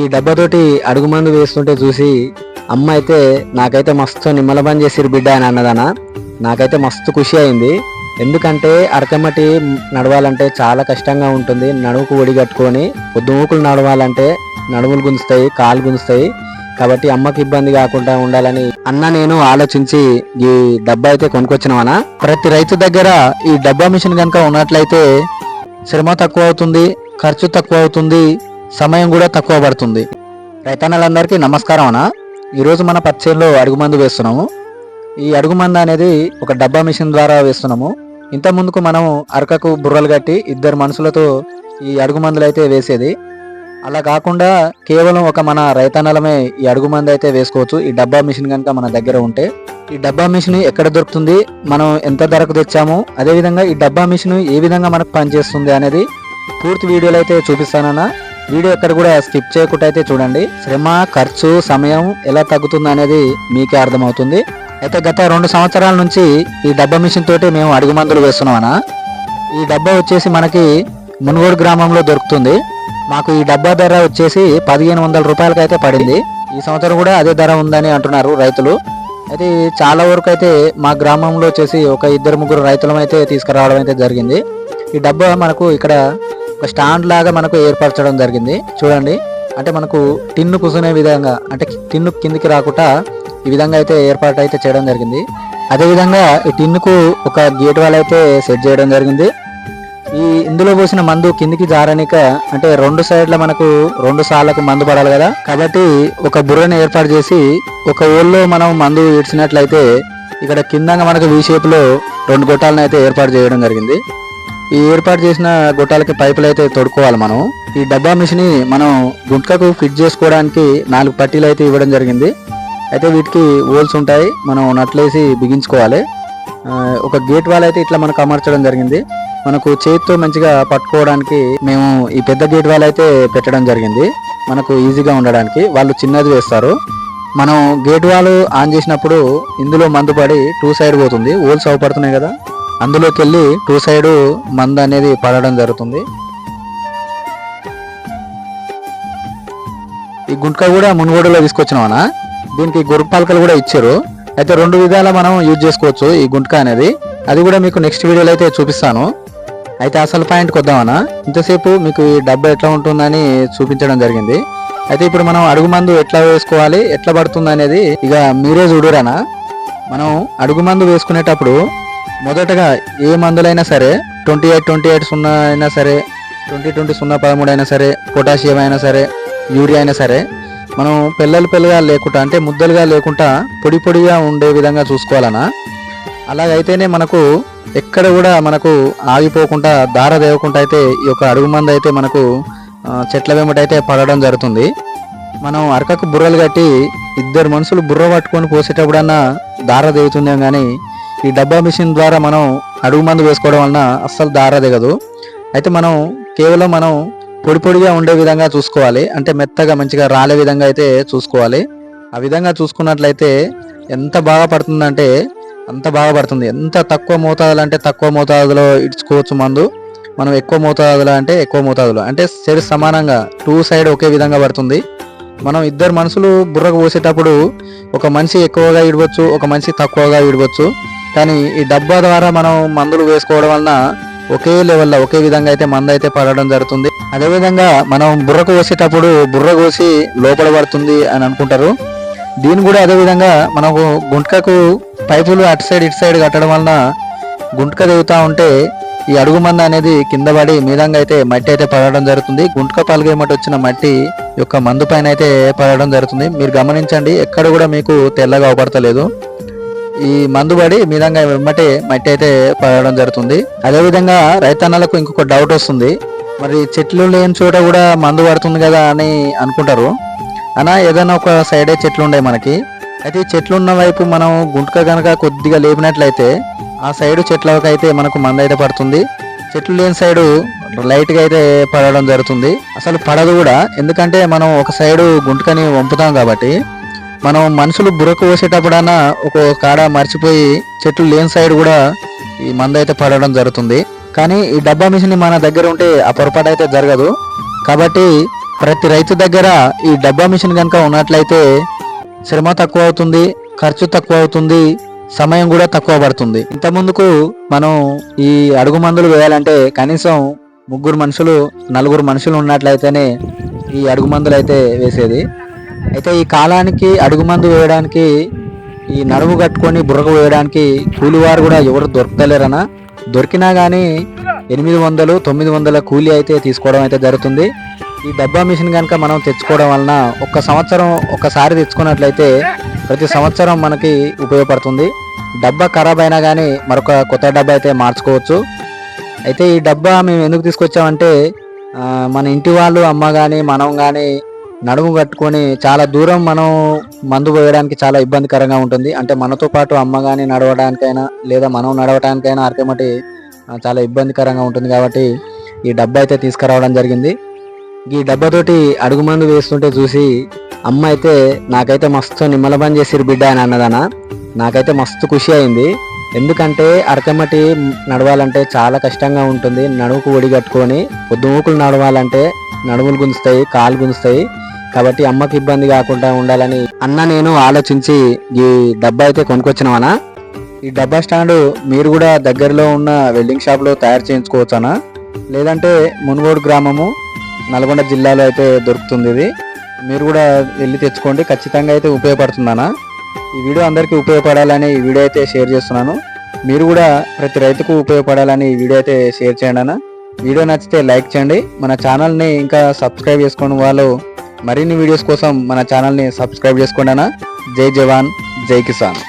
ఈ డబ్బాతోటి అడుగు మందు వేస్తుంటే చూసి అమ్మ అయితే నాకైతే మస్తు నిమ్మలబం చేసిరు బిడ్డ అని అన్నదన. నాకైతే మస్తు ఖుషి అయింది. ఎందుకంటే అరకమటి నడవాలంటే చాలా కష్టంగా ఉంటుంది. నడుముకు ఒడి కట్టుకొని పొద్దుమూకులు నడవాలంటే నడుములు గుంజుతాయి కాలు గుంజుతాయి. కాబట్టి అమ్మకి ఇబ్బంది కాకుండా ఉండాలని అన్న నేను ఆలోచించి ఈ డబ్బా అయితే కొనుక్కొచ్చినామనా ప్రతి రైతు దగ్గర ఈ డబ్బా మిషన్ కనుక ఉన్నట్లయితే శ్రమ తక్కువ అవుతుంది ఖర్చు తక్కువ అవుతుంది. సమయం కూడా తక్కువ పడుతుంది. రైతన్నలందరికీ నమస్కారం అన్న ఈరోజు మన పచ్చేల్లో అడుగు మందు వేస్తున్నాము. ఈ అడుగు మందు అనేది ఒక డబ్బా మిషన్ ద్వారా వేస్తున్నాము. ఇంత ముందుకు మనం అరకకు బుర్రలు కట్టి ఇద్దరు మనుషులతో ఈ అడుగు మందులు అయితే వేసేది. అలా కాకుండా కేవలం ఒక మన రైతన్నలమే ఈ అడుగు మందు అయితే వేసుకోవచ్చు. ఈ డబ్బా మిషన్ కనుక మన దగ్గర ఉంటే. ఈ డబ్బా మిషన్ ఎక్కడ దొరుకుతుంది? మనం ఎంత ధరకు తెచ్చాము? అదేవిధంగా ఈ డబ్బా మిషన్ ఏ విధంగా మనకు పనిచేస్తుంది అనేది పూర్తి వీడియోలు అయితే చూపిస్తానన్నా. వీడియో ఎక్కడ కూడా స్కిప్ చేయకుండా అయితే చూడండి. శ్రమ ఖర్చు సమయం ఎలా తగ్గుతుంది అనేది మీకే అర్థమవుతుంది. అయితే గత రెండు సంవత్సరాల నుంచి ఈ డబ్బా మిషన్ తోటి మేము అడుగు మందులు వేస్తున్నామన్నా ఈ డబ్బా వచ్చేసి మనకి మునుగోడు గ్రామంలో దొరుకుతుంది. మాకు ఈ డబ్బా ధర వచ్చేసి పదిహేను వందల రూపాయలకి అయితే పడింది. ఈ సంవత్సరం కూడా అదే ధర ఉందని అంటున్నారు రైతులు. అయితే చాలా వరకు అయితే మా గ్రామంలో వచ్చేసి ఒక ఇద్దరు ముగ్గురు రైతులం అయితే తీసుకురావడం అయితే జరిగింది. ఈ డబ్బా మనకు ఇక్కడ ఒక స్టాండ్ లాగా మనకు ఏర్పరచడం జరిగింది. చూడండి. అంటే మనకు టిన్ను కూసునే విధంగా అంటే టిన్ను కిందికి రాకుండా ఈ విధంగా అయితే ఏర్పాటు అయితే చేయడం జరిగింది. అదే విధంగా ఈ టిన్నుకు ఒక గేట్ వాల్ అయితే సెట్ చేయడం జరిగింది. ఈ ఇందులో పోసిన మందు కిందికి జారనిక అంటే రెండు సైడ్ల మనకు రెండు సార్లకు మందు పడాలి కదా. కాబట్టి ఒక బుర్రని ఏర్పాటు చేసి ఒక ఊళ్ళో మనం మందు ఇడ్చినట్లయితే ఇక్కడ కిందంగా మనకు వీ షేప్లో రెండు గొట్టాలను అయితే ఏర్పాటు చేయడం జరిగింది. ఈ ఏర్పాటు చేసిన గుట్టాలకి పైపులు అయితే తొడుకోవాలి మనం. ఈ డబ్బా మిషన్ మనం గుంటకు ఫిట్ చేసుకోవడానికి నాలుగు పట్టీలు అయితే ఇవ్వడం జరిగింది. అయితే వీటికి హోల్స్ ఉంటాయి మనం నట్లేసి బిగించుకోవాలి. ఒక గేట్ వాల్ అయితే ఇట్లా మనకు అమర్చడం జరిగింది. మనకు చేతితో మంచిగా పట్టుకోవడానికి మేము ఈ పెద్ద గేట్ వాల్ అయితే పెట్టడం జరిగింది. మనకు ఈజీగా ఉండడానికి వాళ్ళు చిన్నది వేస్తారు. మనం గేట్ వాల్ ఆన్ చేసినప్పుడు ఇందులో మందు పడి టూ సైడ్ పోతుంది హోల్స్ అవపడుతున్నాయి కదా. అందులోకి వెళ్ళి టూ సైడ్ మందు అనేది పడడం జరుగుతుంది. ఈ గుంట్క కూడా మునుగోడులో తీసుకొచ్చినామనా దీనికి గొర్రె పాలకలు కూడా ఇచ్చారు. అయితే రెండు విధాల మనం యూజ్ చేసుకోవచ్చు ఈ గుంట్క అనేది. అది కూడా మీకు నెక్స్ట్ వీడియోలో అయితే చూపిస్తాను. అయితే అసలు పాయింట్కి వద్దామన్నా ఇంతసేపు మీకు ఈ డబ్బా ఎట్లా ఉంటుందని చూపించడం జరిగింది. అయితే ఇప్పుడు మనం అడుగు మందు ఎట్లా వేసుకోవాలి ఎట్లా పడుతుంది అనేది ఇక మీరే చూడురానా? మనం అడుగు మందు వేసుకునేటప్పుడు మొదటగా ఏ మందులైనా సరే ట్వంటీ ఎయిట్ ట్వంటీ ఎయిట్ సున్నా అయినా సరే ట్వంటీ ట్వంటీ సున్నా పదమూడు అయినా సరే పొటాషియం అయినా సరే యూరియా అయినా సరే మనం పిల్లలు పిల్లగా లేకుండా అంటే ముద్దలుగా లేకుండా పొడి పొడిగా ఉండే విధంగా చూసుకోవాలనా? అలాగైతేనే మనకు ఎక్కడ కూడా మనకు ఆగిపోకుండా దార దేవకుండా అయితే ఈ యొక్క అడుగు మందు అయితే మనకు చెట్ల వెంబట పడడం జరుగుతుంది. మనం అరకకు బుర్రలు కట్టి ఇద్దరు మనుషులు బుర్ర పట్టుకొని పోసేటప్పుడన్నా దార దిగుతుందేం కానీ ఈ డబ్బా మిషన్ ద్వారా మనం అడుగు మందు వేసుకోవడం వలన అస్సలు దార దిగదు. అయితే మనం కేవలం మనం పొడి పొడిగా ఉండే విధంగా చూసుకోవాలి. అంటే మెత్తగా మంచిగా రాలే విధంగా అయితే చూసుకోవాలి. ఆ విధంగా చూసుకున్నట్లయితే ఎంత బాగా పడుతుందంటే అంత బాగా పడుతుంది. ఎంత తక్కువ మోతాదులు అంటే తక్కువ మోతాదులో ఇడ్చుకోవచ్చు మందు. మనం ఎక్కువ మోతాదులో అంటే ఎక్కువ మోతాదులో. అంటే సరి సమానంగా టూ సైడ్ ఒకే విధంగా పడుతుంది. మనం ఇద్దరు మనుషులు బుర్రకు పోసేటప్పుడు ఒక మనిషి ఎక్కువగా ఇడవచ్చు ఒక మనిషి తక్కువగా ఇడవచ్చు. కానీ ఈ డబ్బా ద్వారా మనం మందులు వేసుకోవడం వలన ఒకే లెవెల్లో ఒకే విధంగా అయితే మందు అయితే పడడం జరుగుతుంది. అదేవిధంగా మనం బుర్రకు కోసేటప్పుడు బుర్ర కోసి లోపల పడుతుంది అని అనుకుంటారు. దీని కూడా అదే విధంగా మనకు గుంటకకు పైపులు అటు సైడ్ ఇటు సైడ్ కట్టడం వలన గుంటక దిగుతూ ఉంటే ఈ అడుగు మంద అనేది కింద పడి మీదంగా అయితే మట్టి అయితే పడడం జరుగుతుంది. గుంటక పలగేమటి వచ్చిన మట్టి యొక్క మందు పైన అయితే పడడం జరుగుతుంది. మీరు గమనించండి ఎక్కడ కూడా మీకు తెల్లగా అవపడతలేదు. ఈ మందు పడి మీదంగా వెమ్మటే మట్టి అయితే పడడం జరుగుతుంది. అదేవిధంగా రైతన్నలకు ఇంకొక డౌట్ వస్తుంది. మరి చెట్లు లేని చోట కూడా మందు పడుతుంది కదా అని అనుకుంటారు. అనా ఏదైనా ఒక సైడే చెట్లు ఉన్నాయి మనకి. అయితే చెట్లు ఉన్న వైపు మనం గుంటక కనుక కొద్దిగా లేపినట్లయితే ఆ సైడ్ చెట్లకి అయితే మనకు మందు అయితే పడుతుంది. చెట్లు లేని సైడు లైట్గా అయితే పడడం జరుగుతుంది. అసలు పడదు కూడా. ఎందుకంటే మనం ఒక సైడు గుంటకని వంపుతాం కాబట్టి మనం మనుషులు బురకు పోసేటప్పుడైనా ఒక కాడ మర్చిపోయి చెట్లు లేని సైడ్ కూడా ఈ మందు అయితే పడడం జరుగుతుంది. కానీ ఈ డబ్బా మిషన్ మన దగ్గర ఉంటే ఆ పొరపాటు అయితే జరగదు. కాబట్టి ప్రతి రైతు దగ్గర ఈ డబ్బా మిషన్ కనుక ఉన్నట్లయితే శ్రమ తక్కువ అవుతుంది ఖర్చు తక్కువ అవుతుంది సమయం కూడా తక్కువ పడుతుంది. ఇంత ముందుకు మనం ఈ అడుగు మందులు వేయాలంటే కనీసం ముగ్గురు మనుషులు నలుగురు మనుషులు ఉన్నట్లయితేనే ఈ అడుగు మందులు అయితే వేసేది. అయితే ఈ కాలానికి అడుగు మందు వేయడానికి ఈ నడుము కట్టుకొని బుర్రకు వేయడానికి కూలివారు కూడా ఎవరు దొరకలేరనా? దొరికినా కానీ ఎనిమిది వందలు తొమ్మిది వందల కూలీ అయితే తీసుకోవడం అయితే జరుగుతుంది. ఈ డబ్బా మిషన్ కనుక మనం తెచ్చుకోవడం వలన ఒక్క సంవత్సరం ఒక్కసారి తెచ్చుకున్నట్లయితే ప్రతి సంవత్సరం మనకి ఉపయోగపడుతుంది. డబ్బా ఖరాబ్ అయినా కానీ మరొక కొత్త డబ్బా అయితే మార్చుకోవచ్చు. అయితే ఈ డబ్బా మేము ఎందుకు తీసుకొచ్చామంటే మన ఇంటి వాళ్ళు అమ్మ కానీ మనం కానీ నడుము కట్టుకొని చాలా దూరం మనం మందు పోయడానికి చాలా ఇబ్బందికరంగా ఉంటుంది. అంటే మనతో పాటు అమ్మ కానీ నడవడానికైనా లేదా మనం నడవడానికైనా అరకమటి చాలా ఇబ్బందికరంగా ఉంటుంది కాబట్టి ఈ డబ్బా అయితే తీసుకురావడం జరిగింది. ఈ డబ్బాతోటి అడుగు మందు వేస్తుంటే చూసి అమ్మ అయితే నాకైతే మస్తు నిమ్మలబం చేసిరు బిడ్డ అని అన్నదాన? నాకైతే మస్తు ఖుషి అయింది. ఎందుకంటే అరకమటి నడవాలంటే చాలా కష్టంగా ఉంటుంది. నడుముకు ఒడి కట్టుకొని పొద్దుమూకులు నడవాలంటే నడుములు గుంజుతాయి కాలు గుంజుతాయి. కాబట్టి అమ్మకి ఇబ్బంది కాకుండా ఉండాలని అన్న నేను ఆలోచించి ఈ డబ్బా అయితే కొనుక్కొచ్చినామనా ఈ డబ్బా స్టాండ్ మీరు కూడా దగ్గరలో ఉన్న వెల్డింగ్ షాప్లో తయారు చేయించుకోవచ్చానా? లేదంటే మునుగోడు గ్రామము నల్గొండ జిల్లాలో అయితే దొరుకుతుంది ఇది. మీరు కూడా వెళ్ళి తెచ్చుకోండి ఖచ్చితంగా అయితే ఉపయోగపడుతుందనా? ఈ వీడియో అందరికీ ఉపయోగపడాలని ఈ వీడియో అయితే షేర్ చేస్తున్నాను. మీరు కూడా ప్రతి రైతుకు ఉపయోగపడాలని ఈ వీడియో అయితే షేర్ చేయండి అన్న వీడియో నచ్చితే లైక్ చేయండి. మన ఛానల్ని ఇంకా సబ్స్క్రైబ్ చేసుకోండి వాళ్ళు మరిన్ని వీడియోస్ కోసం మన ఛానల్ని సబ్స్క్రైబ్ చేసుకోండినా జై జవాన్ జై కిసాన్.